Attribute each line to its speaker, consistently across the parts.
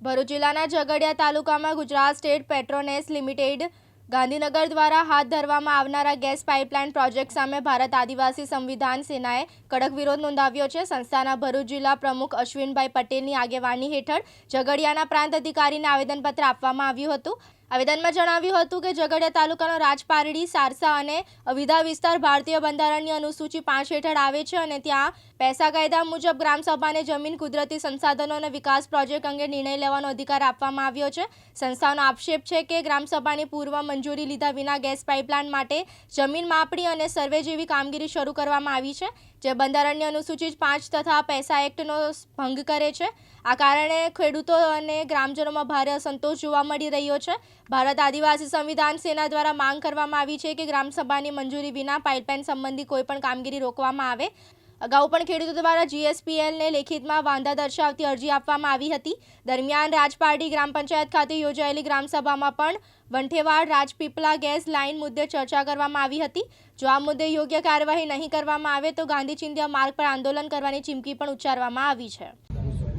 Speaker 1: ભરૂચ જિલ્લાના ઝઘડિયા તાલુકામાં Gujarat state Petronet limited Gandhinagar દ્વારા હાથ ધરવામાં આવનારા ગેસ પાઇપલાઇન પ્રોજેક્ટ સામે ભારત આદિવાસી સંવિધાન સેનાએ કડક વિરોધ નોંધાવ્યો છે. સંસ્થાના ભરૂચ જિલ્લા પ્રમુખ અશ્વિનભાઈ પટેલની આગેવાની હેઠળ ઝઘડિયાના પ્રાંત અધિકારીને આવેદનપત્ર આપવામાં આવ્યું હતું. આવેદનમાં જણાવ્યું હતું કે ઝઘડિયા તાલુકાનો રાજપારડી, સારસા અને અવિધા વિસ્તાર ભારતીય બંધારણની અનુસૂચિ પાંચ હેઠળ આવે છે અને ત્યાં પૈસા કાયદા મુજબ ગ્રામસભાને જમીન, કુદરતી સંસાધનો અને વિકાસ પ્રોજેક્ટ અંગે નિર્ણય લેવાનો અધિકાર આપવામાં આવ્યો છે. સંસ્થાનો આક્ષેપ છે કે ગ્રામસભાની પૂર્વ મંજૂરી લીધા વિના ગેસ પાઇપલાઇન માટે જમીન માપણી અને સર્વે જેવી કામગીરી શરૂ કરવામાં આવી છે, જે બંધારણની અનુસૂચિત પાંચ તથા પૈસા એક્ટનો ભંગ કરે છે. આ કારણે ખેડૂતો અને ગ્રામજનોમાં ભારે અસંતોષ જોવા મળી રહ્યો છે. ભારત આદિવાસી સંવિધાન સેના દ્વારા માંગ કરવામાં આવી છે કે ગ્રામસભાની મંજૂરી વિના પાઇપલાઇન સંબંધી કોઈપણ કામગીરી રોકવામાં આવે. અગાઉ પણ ખેડૂતો દ્વારા જીએસપીએલને લેખિતમાં વાંધા દર્શાવતી અરજી આપવામાં આવી હતી. દરમિયાન રાજપારડી ગ્રામ પંચાયત ખાતે યોજાયેલી ગ્રામસભામાં પણ વંઠેવાડ રાજપીપળા ગેસ લાઇન મુદ્દે ચર્ચા કરવામાં આવી હતી. જો આ મુદ્દે યોગ્ય કાર્યવાહી નહીં કરવામાં આવે તો ગાંધી ચિંધ્યા માર્ગ પર આંદોલન કરવાની ચીમકી પણ ઉચ્ચારવામાં આવી છે.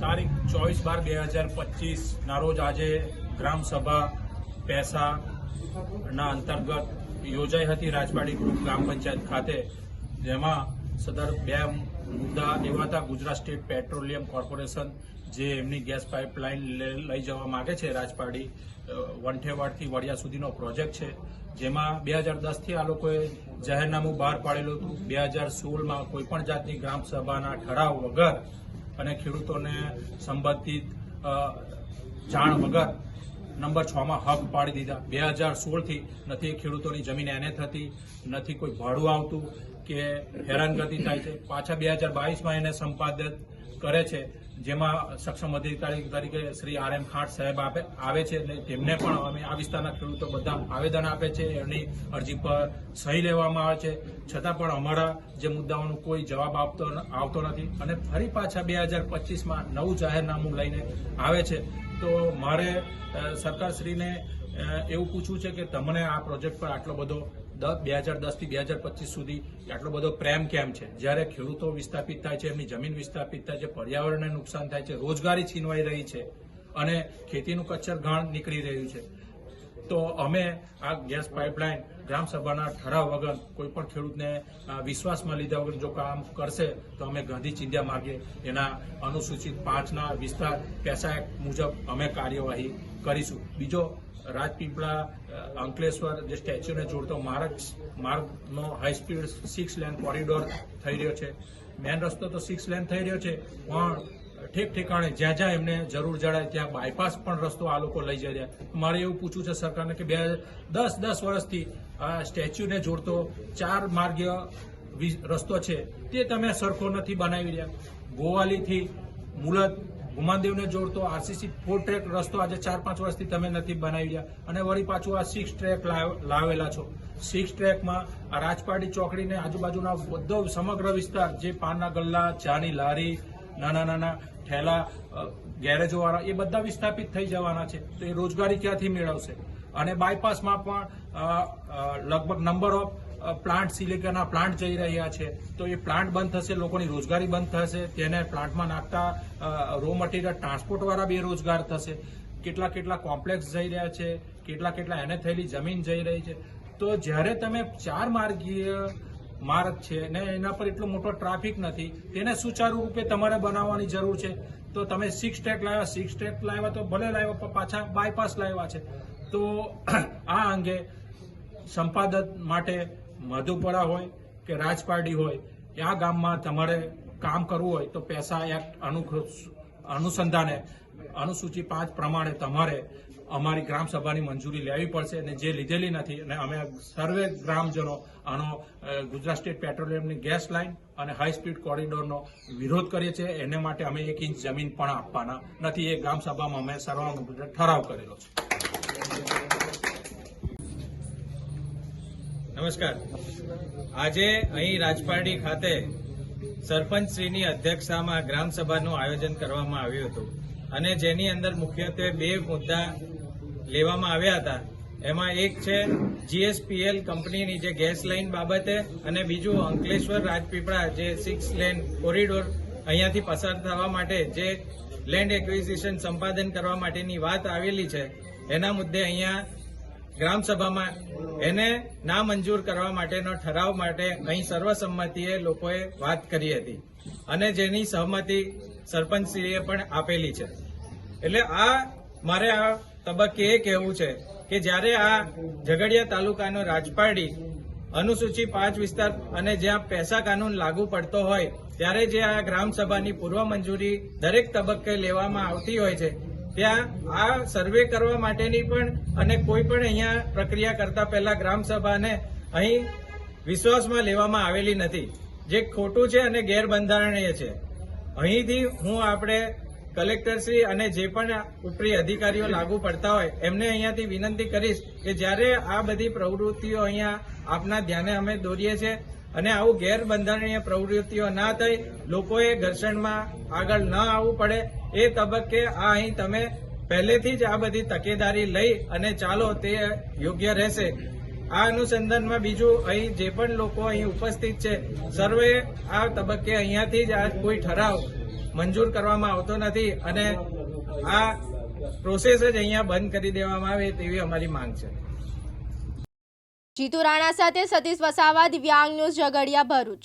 Speaker 2: તારીખ ચોવીસ બાર બે હજાર પચીસના રોજ આજે ગ્રામ સભા પેસાના અંતર્ગત યોજાઈ હતી રાજપાડી ગ્રુપ ગ્રામ પંચાયત ખાતે, જેમાં સદર બે મુદ્દા એવા હતા, ગુજરાત સ્ટેટ પેટ્રોલિયમ કોર્પોરેશન જે એમની ગેસ પાઇપલાઇન લઈ જવા માગે છે રાજપાડી વંઠેવાડથી વડિયા સુધીનો પ્રોજેક્ટ છે, જેમાં બે હજાર દસથી આ લોકોએ જાહેરનામું બહાર પાડેલું હતું. બે હજાર સોળમાં કોઈપણ જાતની ગ્રામ સભાના ઠરાવ વગર અને ખેડૂતોને સંબંધિત જાણ વગર નંબર છ માં હક પાડી દીધા. બે હજાર સોળથી નથી ખેડૂતોની જમીન એને થતી, નથી કોઈ ભાડું આવતું કે હેરાનગતિ થાય છે. પાછા બે હજાર બાવીસમાં એને સંપાદિત કરે છે, જેમાં સક્ષમ અધિકારી તરીકે શ્રી આર એમ ખાટ સાહેબ આપે, આવે છે એટલે તેમને પણ અમે આ વિસ્તારના ખેડૂતો બધા આવેદન આપે છે એમની અરજી પર સહી લેવામાં આવે છે. છતાં પણ અમારા જે મુદ્દાઓનો કોઈ જવાબ આપતો આવતો નથી. અને ફરી પાછા બે હજાર પચીસમાં નવું જાહેરનામું લઈને આવે છે. તો મારે સરકારશ્રીને એવું પૂછવું છે કે તમને આ પ્રોજેક્ટ પર આટલો બધો બે હજાર દસથી બે હજાર પચીસ સુધી આટલો બધો પ્રેમ કેમ છે? જ્યારે ખેડૂતો વિસ્થાપિત થાય છે, એમની જમીન વિસ્થાપિત થાય છે, પર્યાવરણને નુકસાન થાય છે, રોજગારી છીનવાઈ રહી છે અને ખેતીનું કચ્છર ઘાણ નીકળી રહ્યું છે. તો અમે આ ગેસ પાઇપલાઇન ગ્રામસભાના ઠરાવ વગર કોઈ પણ ખેડૂતને વિશ્વાસમાં લીધા વગર જો કામ કરશે, તો અમે ગાંધી ચિંધ્યા માર્ગે એના અનુસૂચિત પાંચના વિસ્તાર પેસા મુજબ અમે કાર્યવાહી કરીશું. બીજો રાજપીપળા અંકલેશ્વર જે સ્ટેચ્યુને જોડતો માર્ગ, માર્ગનો high speed six lane corridor થઈ રહ્યો છે. મેન રસ્તો તો સિક્સ લેન થઈ રહ્યો છે, પણ ઠેક ઠેકાણે જ્યાં જ્યાં એમને જરૂર જણાય ત્યાં બાયપાસ પણ રસ્તો આ લોકો લઈ જઈ રહ્યા. મારે એવું પૂછવું છે સરકારને કે બે, દસ દસ વર્ષથી આ સ્ટેચ્યુને જોડતો ચાર માર્ગીય રસ્તો છે, તે તમે સરખો નથી બનાવી રહ્યા. ગોવાલીથી મુલત ગુમાનદેવને જોડતો આરસીસી ફોર ટ્રેક રસ્તો આજે ચાર, પાંચ વર્ષથી તમે નથી બનાવી રહ્યા. અને વળી પાછું આ સિક્સ ટ્રેક લાવ- લાવેલા છો. સિક્સ ટ્રેકમાં આ રાજપાડી ચોકડીને આજુબાજુના બધો સમગ્ર વિસ્તાર, જે પાનના ગલ્લા ચાની લારી નાના નાના ઠેલા ગેરેજવાળા, એ બધા વિસ્થાપિત થઈ જવાના છે. તો એ રોજગારી ક્યાંથી મેળવશે? અને બાયપાસમાં પણ લગભગ નંબર ઓફ પ્લાન્ટ સિલિકાના પ્લાન્ટ જઈ રહ્યા છે. તો એ પ્લાન્ટ બંધ થશે, લોકોની રોજગારી બંધ થશે, તેને પ્લાન્ટમાં નાખતા રો મટીરિયલ ટ્રાન્સપોર્ટવાળા બેરોજગાર થશે. કેટલા કેટલા કોમ્પ્લેક્સ જઈ રહ્યા છે, કેટલા કેટલા એને થયેલી જમીન જઈ રહી છે. તો જ્યારે તમે ચાર માર્ગીય માર્ગ છે ને એના પર એટલો મોટો ટ્રાફિક નથી. તેને સુચારુ રૂપે તમારે બનાવવાની જરૂર છે. તો તમે સિક્સ ટ્રેક લાવ્યા સિક્સ ટ્રેક લાવ્યા તો ભલે લાવ્યા, પણ પાછા બાયપાસ લાવ્યા છે. તો આ અંગે સંપાદક માટે મધુપડા હોય કે રાજપારડી હોય આ ગામમાં તમારે કામ કરવું હોય તો પૈસા એક્ટ અનુ અનુસંધાને અનુસૂચિ પાંચ પ્રમાણે તમારે અમારી ગ્રામ સભાની મંજૂરી લેવી પડશે અને જે લીધેલી નથી અને અમે સર્વે ગ્રામજનો આનો ગુજરાત સ્ટેટ પેટ્રોલિયમની ગેસ લાઇન અને હાઈ સ્પીડ કોરિડોરનો વિરોધ કરીએ છીએ. એને માટે અમે એક ઇંચ જમીન પણ આપવાના નથી. એ ગ્રામ સભામાં અમે સર્વાનુમતે ઠરાવ કરેલો છે.
Speaker 3: નમસ્કાર. આજે અહીં રાજપારડી ખાતે સરપંચશ્રીની અધ્યક્ષતામાં ગ્રામસભાનું આયોજન કરવામાં આવ્યું હતું અને જેની અંદર મુખ્યત્વે બે મુદ્દા લેવામાં આવ્યા હતા. એમાં એક છે જીએસપીએલ કંપનીની જે ગેસ લાઇન બાબતે અને બીજું અંકલેશ્વર રાજપીપળા જે સિક્સ લેન કોરિડોર અહીંયાથી પસાર થવા માટે જે લેન્ડ એક્વિઝિશન સંપાદન કરવા માટેની વાત આવેલી છે, એના મુદ્દે અહીંયા ગ્રામસભામાં એને ના મંજૂર કરવા માટેનો ઠરાવ માટે અહીં સર્વસંમતિએ લોકોએ વાત કરી હતી અને જેની સહમતિ સરપંચશ્રીએ પણ આપેલી છે. એટલે આ મારે આ તબક્કે એ કહેવું છે કે જ્યારે આ ઝઘડિયા તાલુકાનો રાજપારડી અનુસૂચિ પાંચ વિસ્તાર અને જ્યાં પૈસા કાનૂન લાગુ પડતો હોય, ત્યારે જે આ ગ્રામસભાની પૂર્વ મંજૂરી દરેક તબક્કે લેવામાં આવતી હોય છે, ત્યાં આ સર્વે કરવા માટેની પણ અને કોઈ પણ અહીંયા પ્રક્રિયા કરતા પહેલા ગ્રામસભાને અહીં વિશ્વાસમાં લેવામાં આવેલી નથી. જે ખોટું છે અને ગેરબંધારણીય છે. અહીંથી હું આપણે કલેક્ટરશ્રી અને જે પણ ઉપરી અધિકારીઓ લાગુ પડતા હોય, એમને અહીંયાથી વિનંતી કરીશ કે જ્યારે આ બધી પ્રવૃત્તિઓ અહીંયા આપના ધ્યાને અમે દોરીએ છીએ અને આવું ગેરબંધારણીય પ્રવૃત્તિઓ ના થઈ, લોકોએ ઘર્ષણમાં આગળ ન આવવું પડે, એ તબક્કે આ અહીં તમે પહેલેથી જ આ બધી તકેદારી લઈ અને ચાલો તે યોગ્ય રહેશે. આ અનુસંધાનમાં બીજું અહીં જે પણ લોકો અહીં ઉપસ્થિત છે, સર્વે આ તબક્કે અહીંયાથી જ આ કોઈ ઠરાવ મંજૂર કરવામાં આવતો નથી અને આ પ્રોસેસ જ અહીંયા બંધ કરી દેવામાં આવે તેવી અમારી માંગ છે.
Speaker 1: જીતુ રાણા સાથે સતીશ વસાવા દિવ્યાંગ ન્યૂઝ ઝઘડિયા ભરૂચ.